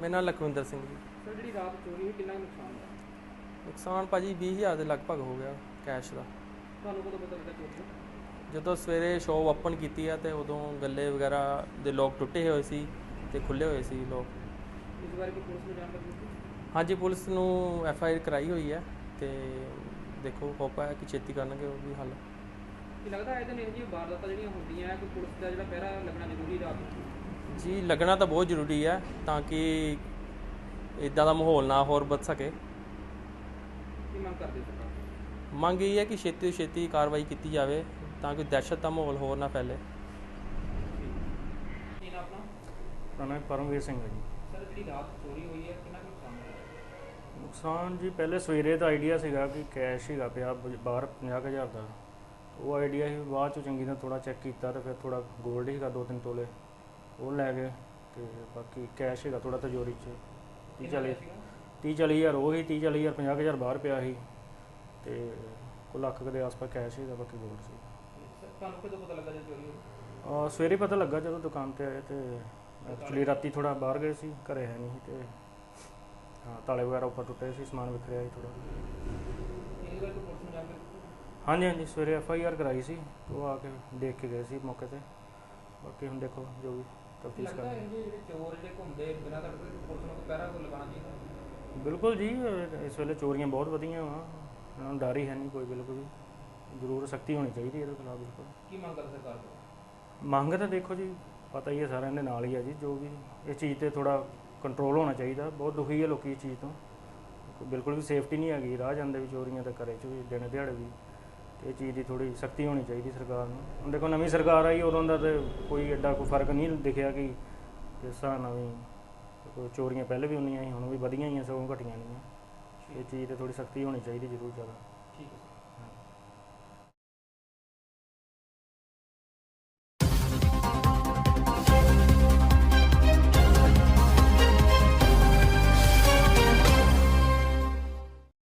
ਮੇਰਾ ਨਾਮ ਲਖਵਿੰਦਰ ਸਿੰਘ ਜੀ। ਸਰ ਜਿਹੜੀ ਰਾਤ ਚੋਰੀ ਹੋਈ ਕਿੰਨਾ ਕੁ ਨੁਕਸਾਨ ਹੋਇਆ? ਨੁਕਸਾਨ ਭਾਜੀ 20000 ਦੇ ਲਗਭਗ ਹੋ ਗਿਆ ਕੈਸ਼ ਦਾ। ਤੁਹਾਨੂੰ ਕਦੋਂ ਪਤਾ ਲੱਗਾ ਚੋਰੀ ਦਾ? ਜਦੋਂ ਸਵੇਰੇ ਸ਼ੋਪ ਓਪਨ ਕੀਤੀ ਆ ਤੇ ਉਦੋਂ ਗੱਲੇ ਵਗੈਰਾ ਦੇ ਲੋਕ ਟੁੱਟੇ ਹੋਏ ਸੀ ਤੇ ਖੁੱਲੇ ਹੋਏ ਸੀ ਲੋਕ। ਇਸ ਬਾਰੇ ਕੋਈ ਪੁਲਿਸ ਨੂੰ ਜਾਣਕਾਰੀ ਦਿੱਤੀ? ਹਾਂਜੀ ਪੁਲਿਸ ਨੂੰ ਐਫ ਆਈ ਆਰ ਕਰਾਈ ਹੋਈ ਹੈ ਤੇ ਦੇਖੋ ਹੋਪ ਹੈ ਕਿ ਛੇਤੀ ਕਰਨਗੇ ਉਹ ਵੀ ਹੱਲ। ਕੀ ਲੱਗਦਾ ਹੈ ਇਹਦੇ ਜੀ ਵਾਰਦਾਤਾਂ ਜਿਹੜੀਆਂ ਹੁੰਦੀਆਂ ਹੈ ਕਿ ਪੁਲਿਸ ਦਾ ਜਿਹੜਾ ਪਹਿਰਾ ਲੱਗਣਾ ਜ਼ਰੂਰੀ ਰਾਤ ਨੂੰ? ਜੀ ਲੱਗਣਾ ਤਾਂ ਬਹੁਤ ਜ਼ਰੂਰੀ ਹੈ ਤਾਂ ਕਿ ਇਦਾਂ ਦਾ ਮਾਹੌਲ ਨਾ ਹੋਰ ਵੱਧ ਸਕੇ। ਕੀ ਮੰਗ ਕਰਦੇ ਸਰਕਾਰ? ਮੰਗ ਇਹ ਹੈ ਕਿ ਛੇਤੀ ਤੋਂ ਛੇਤੀ ਕਾਰਵਾਈ ਕੀਤੀ ਜਾਵੇ ਤਾਂ ਕਿ ਦਹਿਸ਼ਤ ਦਾ ਮਾਹੌਲ ਹੋਰ ਨਾ ਫੈਲੇ। ਕੀ ਨਾਮ ਆਪਣਾ? ਮੇਰਾ ਨਾਮ ਪਰਮਵੀਰ ਸਿੰਘ ਹੈ ਜੀ। ਸਰ ਜਿਹੜੀ ਰਾਤ ਚੋਰੀ ਹੋਈ ਹੈ ਕਿੰਨਾ ਕੁ ਨੁਕਸਾਨ ਹੋਇਆ? ਨੁਕਸਾਨ ਜੀ ਪਹਿਲੇ ਸਵੇਰੇ ਦਾ ਆਈਡੀਆ ਸੀਗਾ ਕਿ ਕੈਸ਼ ਸੀਗਾ ਪਿਆ ਬਾਹਰ 50000 ਦਾ। ਉਹ ਆਈਡੀਆ ਸੀ ਬਾਅਦ ਚ ਚੰਗੀ ਤਰ੍ਹਾਂ ਥੋੜਾ ਚੈੱਕ ਕੀਤਾ ਤੇ ਫਿਰ ਥੋੜਾ 골ਡ ਸੀਗਾ ਦੋ ਤਿੰਨ ਤੋਲੇ। ਉਹ ਲੈ ਗਏ ਤੇ ਬਾਕੀ ਕੈਸ਼ ਸੀਗਾ ਥੋੜਾ ਤਜੋਰੀ ਚ 30 ਕਿੰਨਾ 40 ਸੀਗਾ? 30 40 ਹਜ਼ਾਰ ਉਹ ਹੀ 30 40 ਹਜ਼ਾਰ 50000 ਬਾਹਰ ਪਿਆ ਸੀ ਤੇ ਕੋ ਲੱਖ ਦੇ ਆਸ-ਪਾਸ ਕੈਸ਼ ਸੀਗਾ ਬਾਕੀ 골ਡ ਸੀ ਤੁਹਾਨੂੰ ਕਦੋਂ ਪਤਾ ਲੱਗਾ ਜਦੋਂ ਚੋਰੀ ਹੋਈ ਆ ਸਵੇਰੇ ਪਤਾ ਲੱਗਾ ਜਦੋਂ ਦੁਕਾਨ ਤੇ ਆਏ ਤੇ ਐਕਚੁਅਲੀ ਰਾਤੀ ਥੋੜਾ ਬਾਹਰ ਗਏ ਸੀ ਘਰੇ ਹੈ ਨਹੀਂ ਤੇ ਹਾਂ ਤਾਲੇ ਵਗੈਰਾ ਉੱਪਰ ਟੁੱਟੇ ਸੀ ਸਮਾਨ ਵਿਖਰਿਆ ਸੀ ਥੋੜਾ? ਹਾਂਜੀ ਹਾਂਜੀ ਸਵੇਰੇ ਐਫ ਆਈ ਆਰ ਕਰਾਈ ਸੀ ਉਹ ਆ ਕੇ ਦੇਖ ਕੇ ਗਏ ਸੀ ਮੌਕੇ ਤੇ ਬਾਕੀ ਹੁਣ ਦੇਖੋ ਜੋ ਵੀ ਤਫਤੀਸ਼ ਲੱਗਦਾ ਕਰਾਂਗੇ ਹੈ ਜੀ ਜਿਹੜੇ ਚੋਰ ਜਿਹੜੇ ਘੁੰਮਦੇ ਬਿਨਾਂ ਤੱਕ ਪੁਲਿਸ ਨੂੰ ਕੋਈ ਪਹਿਰਾ ਕੋਈ ਲਗਾਉਣਾ ਚਾਹੀਦਾ ਬਿਲਕੁਲ ਜੀ ਇਸ ਵੇਲੇ ਚੋਰੀਆਂ ਬਹੁਤ ਵਧੀਆਂ ਵਾ। ਇਹਨਾਂ ਨੂੰ ਡਰ ਹੀ ਹੈ ਨਹੀਂ ਕੋਈ ਬਿਲਕੁਲ ਵੀ। ਜ਼ਰੂਰ ਸਖਤੀ ਹੋਣੀ ਚਾਹੀਦੀ ਇਹਦੇ ਖਿਲਾਫ ਬਿਲਕੁਲ। ਕੀ ਮੰਗ ਕਰਦੇ ਸਰਕਾਰ ਤੋਂ? ਮੰਗ ਤਾਂ ਦੇਖੋ ਜੀ ਪਤਾ ਹੀ ਹੈ ਸਾਰਿਆਂ ਦੇ ਨਾਲ ਹੀ ਹੈ ਜੀ ਜੋ ਵੀ ਇਹ ਚੀਜ਼ ਤੇ ਥੋੜਾ ਕੰਟਰੋਲ ਹੋਣਾ ਚਾਹੀਦਾ। ਬਹੁਤ ਦੁਖੀ ਹੈ ਲੋਕੀ ਇਸ ਚੀਜ਼ ਤੋਂ। ਬਿਲਕੁਲ ਵੀ ਸੇਫਟੀ ਨਹੀਂ ਹੈਗੀ ਰਾਹ ਜਾਂਦੇ ਵੀ ਚੋਰੀਆਂ ਤਾਂ ਘਰੇ ਚ ਵੀ ਦਿਨ ਦਿਹਾੜੇ ਵੀ। ਇਹ ਚੀਜ਼ ਦੀ ਥੋੜੀ ਸਖਤੀ ਹੋਣੀ ਚਾਹੀਦੀ ਸਰਕਾਰ ਨੂੰ। ਹੁਣ ਦੇਖੋ ਨਵੀਂ ਸਰਕਾਰ ਆਈ, ਉਦੋਂ ਦਾ ਤੇ ਕੋਈ ਐਡਾ ਕੋਈ ਫ਼ਰਕ ਨਹੀਂ ਦਿਖਿਆ ਕਿ ਇਸ ਹਿਸਾਬ ਨਾਲ ਕੋਈ ਚੋਰੀਆਂ ਪਹਿਲੇ ਵੀ ਹੁੰਦੀਆਂ ਸੀ, ਹੁਣ ਵੀ ਵਧੀਆਂ ਹੀ ਆ, ਸਗੋਂ ਘਟੀਆਂ ਨਹੀਂ ਆ। ਇਹ ਚੀਜ਼ ਤੇ ਥੋੜੀ ਸਖਤੀ ਹੋਣੀ ਚਾਹੀਦੀ ਜ਼ਰੂਰ ਜ਼ਿਆਦਾ। ਠੀਕ ਹੈ